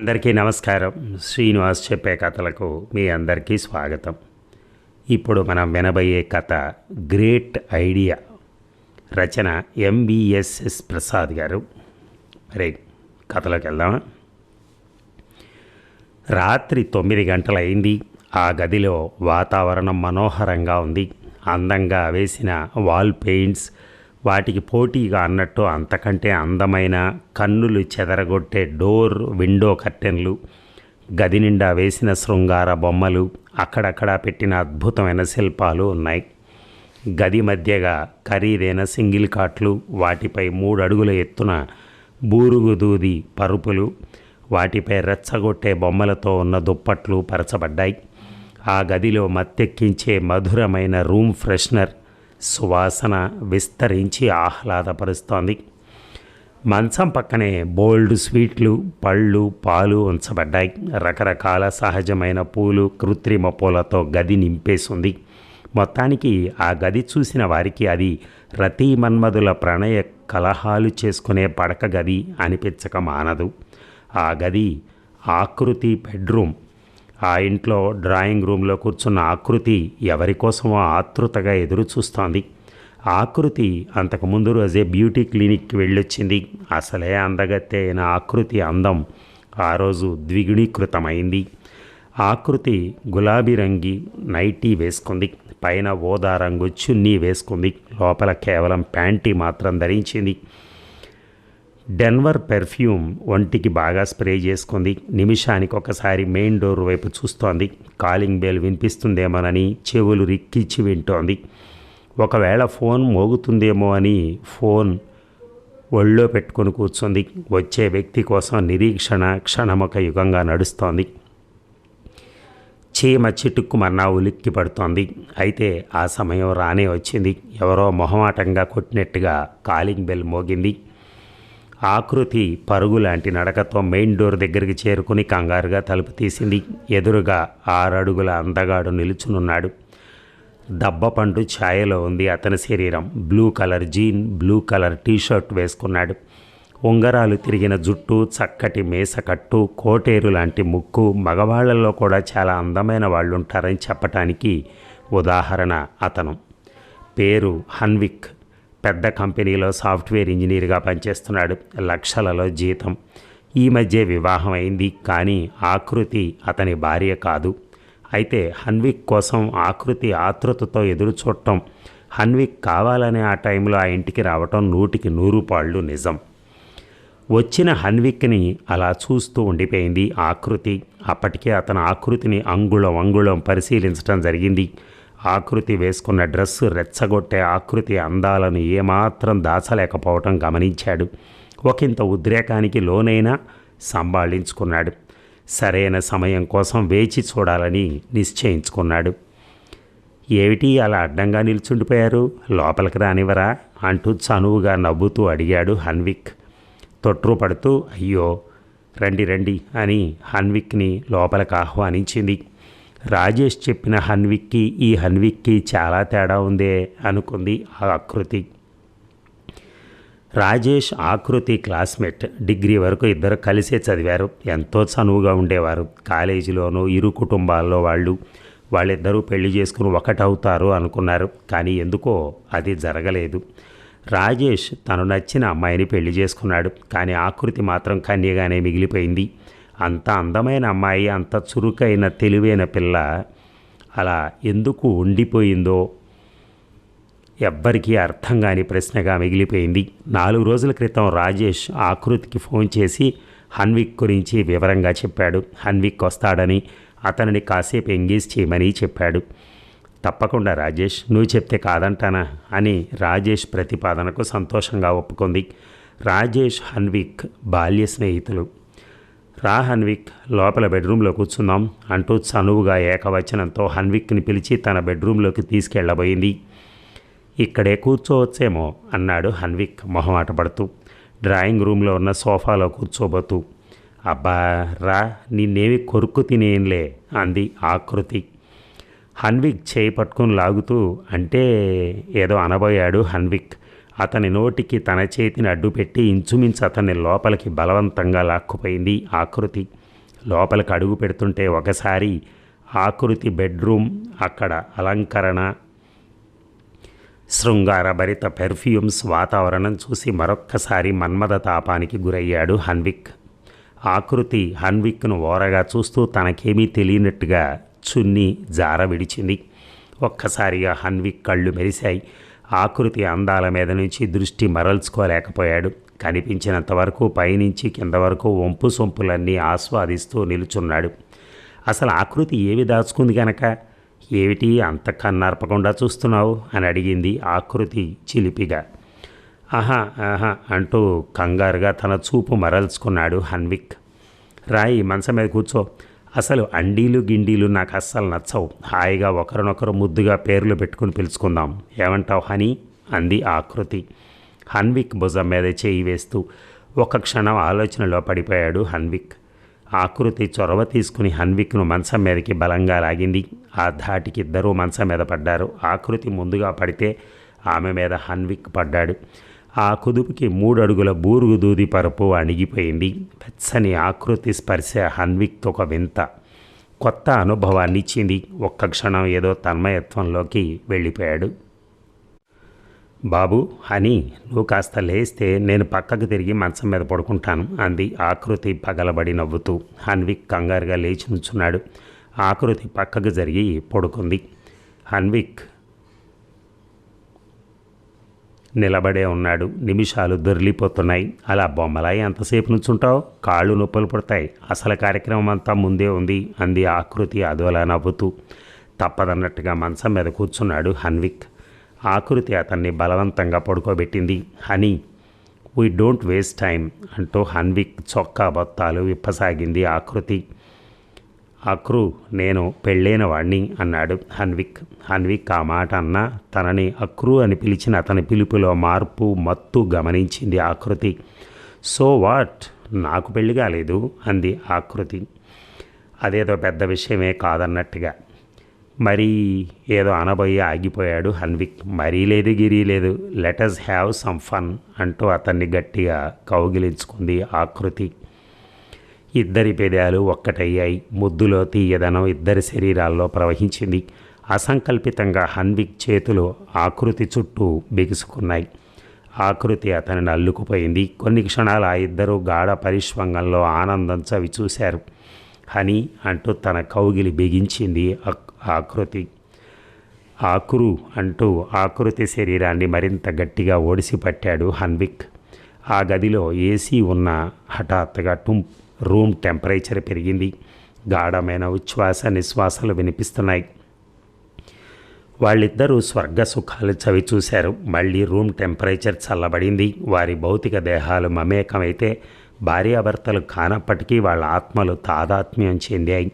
అందరికీ నమస్కారం. శ్రీనివాస్ చెప్పే కథలకు మీ అందరికీ స్వాగతం. ఇప్పుడు మనం వినబోయే కథ గ్రేట్ ఐడియా. రచన ఎంబీఎస్ఎస్ ప్రసాద్ గారు. మరి కథలోకి వెళ్దామా? రాత్రి తొమ్మిది గంటలైంది. ఆ గదిలో వాతావరణం మనోహరంగా ఉంది. అందంగా వేసిన వాల్ పెయింట్స్ వాటికి పోటీగా అన్నట్టు అంతకంటే అందమైన కన్నులు చెదరగొట్టే డోర్ విండో కర్టెన్లు గది నిండా వేసిన శృంగార బొమ్మలు అక్కడక్కడ పెట్టిన అద్భుతమైన శిల్పాలు ఉన్నాయి. గది మధ్యగా ఖరీదైన సింగిల్ కాట్లు వాటిపై మూడు అడుగుల ఎత్తున బూరుగు దూది పరుపులు వాటిపై రెచ్చగొట్టే బొమ్మలతో ఉన్న దుప్పట్లు పరచబడ్డాయి. ఆ గదిలో మత్తెక్కించే మధురమైన రూమ్ ఫ్రెషనర్ సువాసన విస్తరించి ఆహ్లాదపరుస్తోంది. మంచం పక్కనే బోల్డ్ స్వీట్లు పళ్ళు పాలు ఉంచబడ్డాయి. రకరకాల సహజమైన పూలు కృత్రిమ పూలతో గది నింపేసింది. మొత్తానికి ఆ గది చూసిన వారికి అది రతీ మన్మధుల ప్రణయ కలహాలు చేసుకునే పడక గది అనిపించక మానదు. ఆ గది ఆకృతి బెడ్రూమ్ ఆ ఇంట్లో డ్రాయింగ్ రూమ్లో కూర్చున్న ఆకృతి ఎవరికోసమో ఆతృతగా ఎదురుచూస్తోంది. ఆకృతి అంతకు ముందు రోజే బ్యూటీ క్లినిక్కి వెళ్ళొచ్చింది. అసలే అందగత్తె అయిన ఆకృతి అందం ఆ రోజు ద్విగుణీకృతమైంది. ఆకృతి గులాబీ రంగి నైటీ వేసుకుంది. పైన ఓదా రంగు చున్నీ వేసుకుంది. లోపల కేవలం ప్యాంటీ మాత్రం ధరించింది. డెన్వర్ పెర్ఫ్యూమ్ ఒంటికి బాగా స్ప్రే చేసుకుంది. నిమిషానికి ఒకసారి మెయిన్ డోర్ వైపు చూస్తోంది. కాలింగ్ బెల్ వినిపిస్తుందేమోనని చెవులు రిక్కిచ్చి వింటోంది. ఒకవేళ ఫోన్ మోగుతుందేమో అని ఫోన్ ఒళ్ళో పెట్టుకొని కూర్చుంది. వచ్చే వ్యక్తి కోసం నిరీక్షణ క్షణమొక యుగంగా నడుస్తోంది. చీమ చిటుక్కుమన్నా ఉలిక్కి పడుతోంది. అయితే ఆ సమయం రానే వచ్చింది. ఎవరో మొహమాటంగా కొట్టినట్టుగా కాలింగ్ బెల్ మోగింది. ఆకృతి పరుగు లాంటి నడకతో మెయిన్ డోర్ దగ్గరికి చేరుకుని కంగారుగా తలుపు తీసింది. ఎదురుగా ఆరడుగుల అందగాడు నిలుచునున్నాడు. దబ్బపండు ఛాయలో ఉంది అతని శరీరం. Blue colour jean blue colour T-shirt వేసుకున్నాడు. ఉంగరాలు తిరిగిన జుట్టు చక్కటి మేసకట్టు కోటేరు లాంటి ముక్కు మగవాళ్ళలో కూడా చాలా అందమైన వాళ్ళు ఉంటారని చెప్పటానికి ఉదాహరణ అతను. పేరు హన్విక్. పెద్ద కంపెనీలో సాఫ్ట్వేర్ ఇంజనీర్గా పనిచేస్తున్నాడు. లక్షలలో జీతం. ఈ మధ్య వివాహం అయింది. కానీ ఆకృతి అతని భార్య కాదు. అయితే హన్విక్ కోసం ఆకృతి ఆతృతతో ఎదురు చూడటం హన్విక్ కావాలనే ఆ టైంలో ఆ ఇంటికి రావటం నూటికి నూరు పాళ్ళు నిజం. వచ్చిన హన్విక్ని అలా చూస్తూ ఉండిపోయింది ఆకృతి. అప్పటికే అతను ఆకృతిని అంగుళం అంగుళం పరిశీలించడం జరిగింది. ఆకృతి వేసుకున్న డ్రెస్సు రెచ్చగొట్టే ఆకృతి అందాలను ఏమాత్రం దాచలేకపోవటం గమనించాడు. ఒకంత ఉద్రేకానికి లోనైనా సంభాళించుకున్నాడు. సరైన సమయం కోసం వేచి చూడాలని నిశ్చయించుకున్నాడు. ఏమిటి అలా అడ్డంగా నిల్చుండిపోయారు? లోపలికి రానివరా అంటూ చనువుగా నవ్వుతూ అడిగాడు హన్విక్. తొట్రుపడుతూ అయ్యో రండి రండి అని హన్విక్ని లోపలికి ఆహ్వానించింది. రాజేష్ చెప్పిన హన్విక్కి ఈ హన్విక్కి చాలా తేడా ఉందే అనుకుంది ఆ ఆకృతి. రాజేష్ ఆకృతి క్లాస్మేట్ డిగ్రీ వరకు ఇద్దరు కలిసే చదివారు. ఎంతో చనువుగా ఉండేవారు. కాలేజీలోనూ ఇరు కుటుంబాల్లో వాళ్ళు వాళ్ళిద్దరూ పెళ్ళి చేసుకుని ఒకటవుతారు అనుకున్నారు. కానీ ఎందుకో అది జరగలేదు. రాజేష్ తను నచ్చిన అమ్మాయిని పెళ్ళి చేసుకున్నాడు. కానీ ఆకృతి మాత్రం కన్యగానే మిగిలిపోయింది. అంత అందమైన అమ్మాయి అంత చురుకైన తెలివైన పిల్ల అలా ఎందుకు ఉండిపోయిందో ఎవ్వరికీ అర్థం కాని ప్రశ్నగా మిగిలిపోయింది. నాలుగు రోజుల క్రితం రాజేష్ ఆకృతికి ఫోన్ చేసి హన్విక్ గురించి వివరంగా చెప్పాడు. హన్విక్ వస్తాడని అతనిని కాసేపు ఎంగేజ్ చేయమని చెప్పాడు. తప్పకుండా రాజేష్ నువ్వు చెప్తే కాదంటానా అని రాజేష్ ప్రతిపాదనకు సంతోషంగా ఒప్పుకుంది. రాజేష్ హన్విక్ బాల్య స్నేహితులు. రా హన్విక్ లోపల బెడ్రూమ్లో కూర్చుందాం అంటూ చనువుగా ఏకవచనంతో హన్విక్ని పిలిచి తన బెడ్రూమ్లోకి తీసుకెళ్ళబోయింది. ఇక్కడే కూర్చోవచ్చేమో అన్నాడు హన్విక్ మొహమాటపడుతూ డ్రాయింగ్ రూమ్లో ఉన్న సోఫాలో కూర్చోబోతూ. అబ్బా రా నిన్నేమి కొరుక్కు తినేయంలే అంది ఆకృతి. హన్విక్ చేయి పట్టుకుని లాగుతూ అంటే ఏదో అనబోయాడు హన్విక్. అతని నోటికి తన చేతిని అడ్డుపెట్టి ఇంచుమించు అతన్ని లోపలికి బలవంతంగా లాక్కుపోయింది ఆకృతి. లోపలికి అడుగు పెడుతుంటే ఒకసారి ఆకృతి బెడ్రూమ్ అక్కడ అలంకరణ శృంగారభరిత పెర్ఫ్యూమ్స్ వాతావరణం చూసి మరొక్కసారి మన్మథ తాపానికి గురయ్యాడు హన్విక్. ఆకృతి హన్విక్ను ఓరగా చూస్తూ తనకేమీ తెలియనట్టుగా చున్ని జార విడిచింది. ఒక్కసారిగా హన్విక్ కళ్ళు మెరిశాయి. ఆకృతి అందాల మీద నుంచి దృష్టి మరల్చుకోలేకపోయాడు. కనిపించినంత వరకు పైనుంచి కింద వరకు వంపు సొంపులన్నీ ఆస్వాదిస్తూ నిలుచున్నాడు. అసలు ఆకృతి ఏవి దాచుకుంది గనక? ఏమిటి అంత కన్నార్పకుండా చూస్తున్నావు? అని అడిగింది ఆకృతి చిలిపిగా. ఆహా ఆహా అంటూ కంగారుగా తన చూపు మరల్చుకున్నాడు హన్విక్. రాయి మంచం మీద కూర్చో. అసలు అండీలు గిండీలు నాకు అస్సలు నచ్చవు. హాయిగా ఒకరినొకరు ముద్దుగా పేర్లు పెట్టుకుని పిలుచుకుందాం. ఏమంటావు హనీ? అంది ఆకృతి హన్విక్ భుజం మీద చేయి వేస్తూ ఒక క్షణం ఆలోచనలో పడిపోయాడు హన్విక్. ఆకృతి చొరవ తీసుకుని హన్విక్ను మంచం మీదకి బలంగా లాగింది. ఆ ధాటికి ఇద్దరూ మంచం మీద పడ్డారు. ఆకృతి ముందుగా పడితే ఆమె మీద హన్విక్ పడ్డాడు. ఆ కుదుపుకి మూడు అడుగుల బూరుగు దూది పరుపు అణిగిపోయింది. పెచ్చని ఆకృతి స్పర్శ హన్విక్ ఒక వింత. కొత్త అనుభవాన్ని ఇచ్చింది. ఒక్క క్షణం ఏదో తన్మయత్వంలోకి వెళ్ళిపోయాడు. బాబు అని నువ్వు కాస్త లేస్తే నేను పక్కకు తిరిగి మంచం మీద పడుకుంటాను అంది ఆకృతి పగలబడి నవ్వుతూ. హన్విక్ కంగారుగా లేచి నుంచున్నాడు. ఆకృతి పక్కకు జరిగి పడుకుంది. హన్విక్ నిలబడే ఉన్నాడు. నిమిషాలు దొరిలిపోతున్నాయి. అలా బొమ్మలాయి ఎంతసేపు నుంచుంటావు? కాళ్ళు నొప్పులు పుడతాయి. అసలు కార్యక్రమం అంతా ముందే ఉంది అంది ఆకృతి అదోలా నవ్వుతూ. తప్పదన్నట్టుగా మంచం మీద కూర్చున్నాడు హన్విక్. ఆకృతి అతన్ని బలవంతంగా పడుకోబెట్టింది. Honey we don't waste time అంటూ హన్విక్ చొక్కా బొత్తాలు విప్పసాగింది ఆకృతి. అక్రు నేను పెళ్ళైన వాణ్ణి అన్నాడు హన్విక్. హన్విక్ ఆ మాట అన్న తనని అక్రు అని పిలిచిన అతని పిలుపులో మార్పు మత్తు గమనించింది ఆకృతి. So what? నాకు పెళ్ళి కాలేదు? అంది ఆకృతి. అదేదో పెద్ద విషయమే కాదన్నట్టుగా. మరీ ఏదో అనబోయి ఆగిపోయాడు హన్విక్. మరీ లేదు గిరీ లేదు. లెటస్ హ్యావ్ సమ్ ఫన్ అంటూ అతన్ని గట్టిగా కౌగిలించుకుంది ఆకృతి. ఇద్దరి పెదాలు ఒక్కటయ్యాయి. ముద్దులో తీయదనం ఇద్దరి శరీరాల్లో ప్రవహించింది. అసంకల్పితంగా హన్విక్ చేతులు ఆకృతి చుట్టూ బిగుసుకున్నాయి. ఆకృతి అతనిని అల్లుకుపోయింది. కొన్ని క్షణాలు ఆ ఇద్దరు గాఢ పరిష్వంగంలో ఆనందం చవి చూశారు. హనీ అంటూ తన కౌగిలి బిగించింది ఆకృతి. ఆకురు అంటూ ఆకృతి శరీరాన్ని మరింత గట్టిగా ఓడిసి పట్టాడు హన్విక్. ఆ గదిలో ఏసీ ఉన్న హఠాత్తుగా టుంప్ రూమ్ టెంపరేచర్ పెరిగింది. గాఢమైన ఉచ్ఛ్వాస నిశ్వాసాలు వినిపిస్తున్నాయి. వాళ్ళిద్దరూ స్వర్గ సుఖాలు చవి చూశారు. మళ్ళీ రూమ్ టెంపరేచర్ చల్లబడింది. వారి భౌతిక దేహాలు మమేకమైతే భార్యాభర్తలు కానప్పటికీ వాళ్ళ ఆత్మలు తాదాత్మ్యం చెందాయి.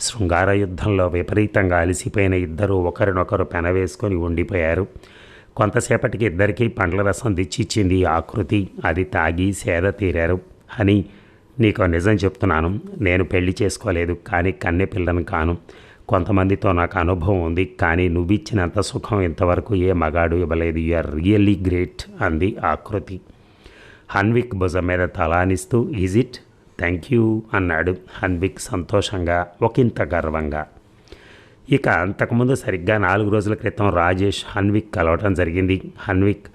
శృంగార యుద్ధంలో విపరీతంగా అలసిపోయిన ఇద్దరు ఒకరినొకరు పెనవేసుకొని ఉండిపోయారు. కొంతసేపటికి ఇద్దరికీ పండ్ల రసం దిచ్చిచ్చింది ఆకృతి. అది తాగి సేద తీరారు. అని నీకు నిజం చెప్తున్నాను. నేను పెళ్ళి చేసుకోలేదు కానీ కన్నె పిల్లను కాను. కొంతమందితో నాకు అనుభవం ఉంది కానీ నువ్వు ఇచ్చినంత సుఖం ఇంతవరకు ఏ మగాడు ఇవ్వలేదు. యు ఆర్ రియల్లీ గ్రేట్ అంది ఆకృతి హన్విక్ భుజం మీద తలానిస్తూ ఈజ్ ఇట్? థ్యాంక్ యూ అన్నాడు హన్విక్ సంతోషంగా ఒకంత గర్వంగా. ఇక అంతకుముందు సరిగ్గా నాలుగు రోజుల క్రితం రాజేష్ హన్విక్ కలవటం జరిగింది. హన్విక్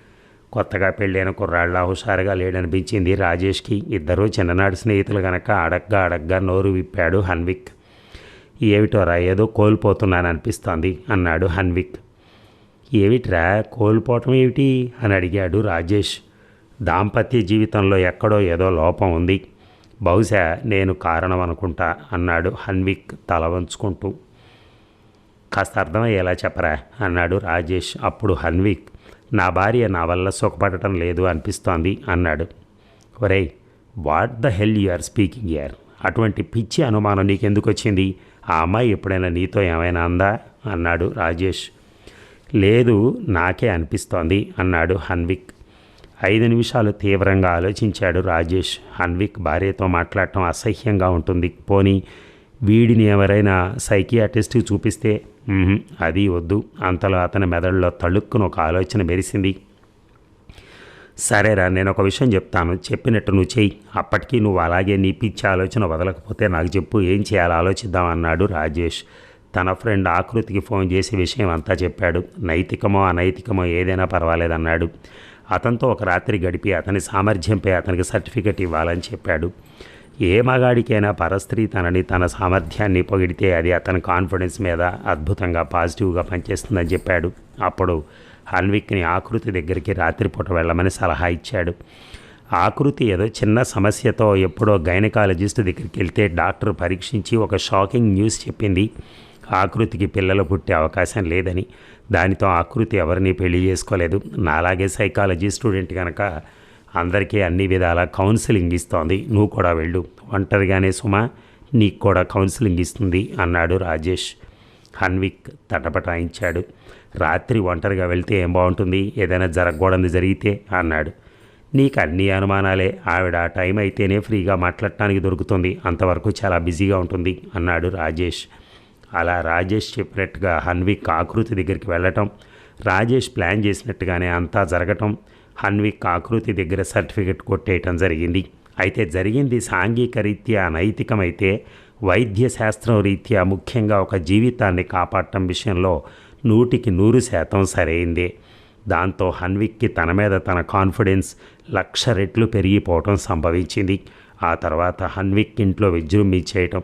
కొత్తగా పెళ్ళైన కుర్రాళ్ళ హుషారుగా లేడనిపించింది రాజేష్కి. ఇద్దరూ చిన్ననాటి స్నేహితులు గనక అడగ్గా అడగ్గా నోరు విప్పాడు హన్విక్. ఏమిటోరా ఏదో కోల్పోతున్నాను అనిపిస్తోంది అన్నాడు హన్విక్. ఏమిట్రా కోల్పోవటం ఏమిటి? అని అడిగాడు రాజేష్. దాంపత్య జీవితంలో ఎక్కడో ఏదో లోపం ఉంది. బహుశా నేను కారణం అనుకుంటా అన్నాడు హన్విక్ తల వంచుకుంటూ. కాస్త అర్థమయ్యేలా చెప్పరా అన్నాడు రాజేష్. అప్పుడు హన్విక్ నా భార్య నా వల్ల సుఖపడటం లేదు అనిపిస్తోంది అన్నాడు. ఒరేయ్ what the hell you are speaking యార్ అటువంటి పిచ్చి అనుమానం నీకెందుకు వచ్చింది ఆ అమ్మాయి ఎప్పుడైనా నీతో ఏమైనా అందా? అన్నాడు రాజేష్. లేదు నాకే అనిపిస్తోంది అన్నాడు హన్విక్. ఐదు నిమిషాలు తీవ్రంగా ఆలోచించాడు రాజేష్. హన్విక్ భార్యతో మాట్లాడటం అసహ్యంగా ఉంటుంది. పోనీ వీడిని ఎవరైనా సైకియాటిస్ట్కి చూపిస్తే అది వద్దు. అంతలో అతని మెదడులో తళుక్కున ఒక ఆలోచన మెరిసింది. సరేరా నేను ఒక విషయం చెప్తాను. చెప్పినట్టు నువ్వు చెయ్యి. అప్పటికీ నువ్వు అలాగే నీ పిచ్చి ఆలోచన వదలకపోతే నాకు చెప్పు. ఏం చేయాలో ఆలోచిద్దాం అన్నాడు రాజేష్. తన ఫ్రెండ్ ఆకృతికి ఫోన్ చేసి విషయం అంతా చెప్పాడు. నైతికమో అనైతికమో ఏదైనా పర్వాలేదన్నాడు. అతనితో ఒక రాత్రి గడిపి అతని సామర్థ్యంపై అతనికి సర్టిఫికెట్ ఇవ్వాలని చెప్పాడు. ఏ మగాడికైనా పరస్త్రీ తనని తన సామర్థ్యాన్ని పొగిడితే అది అతని కాన్ఫిడెన్స్ మీద అద్భుతంగా పాజిటివ్గా పనిచేస్తుందని చెప్పాడు. అప్పుడు హన్విక్ని ఆకృతి దగ్గరికి రాత్రిపూట వెళ్ళమని సలహా ఇచ్చాడు. ఆకృతి ఏదో చిన్న సమస్యతో ఎప్పుడో గైనకాలజిస్ట్ దగ్గరికి వెళ్తే డాక్టర్ పరీక్షించి ఒక షాకింగ్ న్యూస్ చెప్పింది. ఆకృతికి పిల్లలు పుట్టే అవకాశం లేదని. దానితో ఆకృతి ఎవరిని పెళ్ళి చేసుకోలేదు. నాలాగే సైకాలజీ స్టూడెంట్ కనుక అందరికీ అన్ని విధాల కౌన్సిలింగ్ ఇస్తోంది. నువ్వు కూడా వెళ్ళు. ఒంటరిగానే సుమా నీకు కూడా కౌన్సిలింగ్ ఇస్తుంది అన్నాడు రాజేష్. హన్విక్ తటపటాయించాడు. రాత్రి ఒంటరిగా వెళ్తే ఏం బాగుంటుంది? ఏదైనా జరగకూడదు జరిగితే అన్నాడు. నీకు అన్ని అనుమానాలే. ఆవిడ ఆ టైం అయితేనే ఫ్రీగా మాట్లాడటానికి దొరుకుతుంది. అంతవరకు చాలా బిజీగా ఉంటుంది అన్నాడు రాజేష్. అలా రాజేష్ చెప్పినట్టుగా హన్విక్ ఆకృతి దగ్గరికి వెళ్ళటం రాజేష్ ప్లాన్ చేసినట్టుగానే అంతా జరగటం హన్విక్ ఆకృతి దగ్గర సర్టిఫికెట్ కొట్టేయటం జరిగింది. అయితే జరిగింది సాంఘిక రీత్యా నైతికమైతే వైద్య శాస్త్రం రీత్యా ముఖ్యంగా ఒక జీవితాన్ని కాపాడటం విషయంలో నూటికి నూరు శాతం సరైందే. దాంతో హన్విక్కి తన మీద తన కాన్ఫిడెన్స్ లక్ష రెట్లు పెరిగిపోవటం సంభవించింది. ఆ తర్వాత హన్విక్ ఇంట్లో విజృంభించేయటం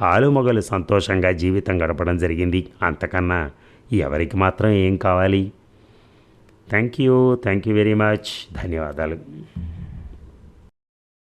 ఆలుమొగలు సంతోషంగా జీవితం గడపడం జరిగింది. అంతకన్నా ఎవరికి మాత్రం ఏం కావాలి? Thank you thank you very much ధన్యవాదాలు.